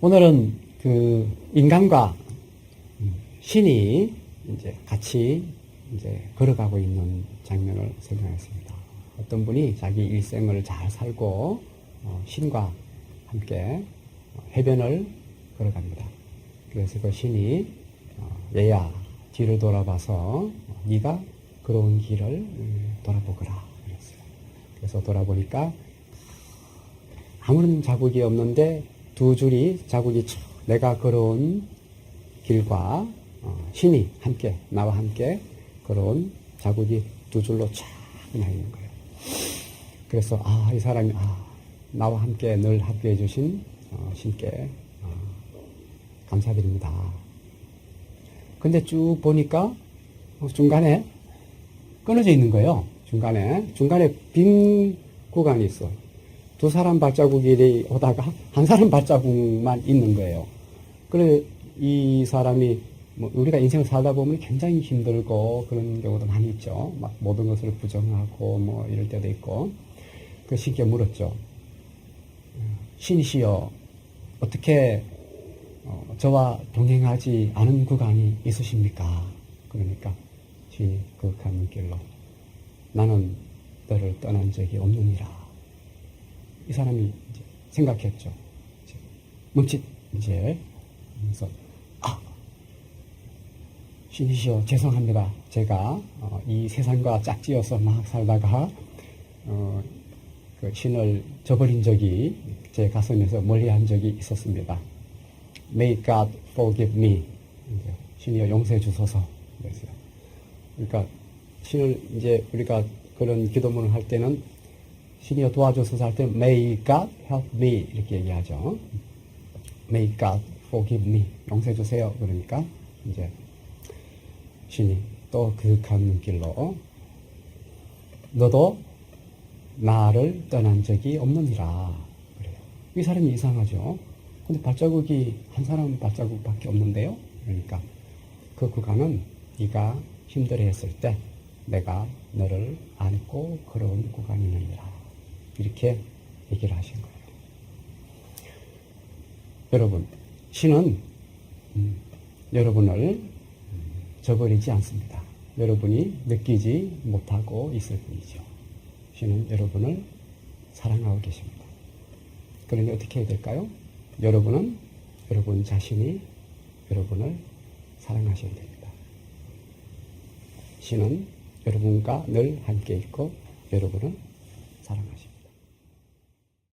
오늘은 그 인간과 음, 신이 이제 같이 이제 걸어가고 있는 장면을 생각했습니다. 어떤 분이 자기 일생을 잘 살고 어, 신과 함께 어, 해변을 걸어갑니다. 그래서 그 신이 어, 얘야 뒤를 돌아봐서 어, 네가 걸어온 길을 음, 돌아보거라 그랬어요. 그래서 돌아보니까 아무런 자국이 없는데 두 줄이 자국이 쭉 내가 걸어온 길과 어, 신이 함께 나와 함께 걸어온 자국이 두 줄로 쫙나 있는 거예요. 그래서 아 이 사람이 아 나와 함께 늘 함께해 주신 어, 신께 어, 감사드립니다. 근데 쭉 보니까 어, 중간에 끊어져 있는 거예요. 중간에 중간에 빈 구간이 있어. 두 사람 발자국이 오다가 한 사람 발자국만 있는 거예요. 그래 이 사람이 뭐 우리가 인생을 살다 보면 굉장히 힘들고 그런 경우도 많이 있죠. 막 모든 것을 부정하고 뭐 이럴 때도 있고. 그 신께 물었죠. 신이시여 어떻게 어, 저와 동행하지 않은 구간이 있으십니까? 그러니까 신이 그윽한 길로 나는 너를 떠난 적이 없느니라. 이 사람이 생각했죠. 멈칫 이제 그래서 아 신이시여 죄송합니다. 제가 어, 이 세상과 짝지어서 막 살다가 어, 그 신을 저버린 적이 제 가슴에서 멀리한 적이 있었습니다. May God forgive me. 신이여 용서해 주소서. 그러니까 신을 이제 우리가 그런 기도문을 할 때는 신이여 도와줘서 할 때 May God help me 이렇게 얘기하죠. May God forgive me 용서해 주세요. 그러니까 이제 신이 또 그윽한 길로 너도 나를 떠난 적이 없느니라 그래요. 이 사람이 이상하죠. 근데 발자국이 한 사람 발자국밖에 없는데요. 그러니까 그 구간은 네가 힘들어했을 때 내가 너를 안고 걸어온 구간이니라 이렇게 얘기를 하신 거예요. 여러분, 신은 음, 여러분을 음, 저버리지 않습니다. 여러분이 느끼지 못하고 있을 뿐이죠. 신은 여러분을 사랑하고 계십니다. 그러니 어떻게 해야 될까요? 여러분은 여러분 자신이 여러분을 사랑하셔야 됩니다. 신은 여러분과 늘 함께 있고 여러분을 사랑하십니다.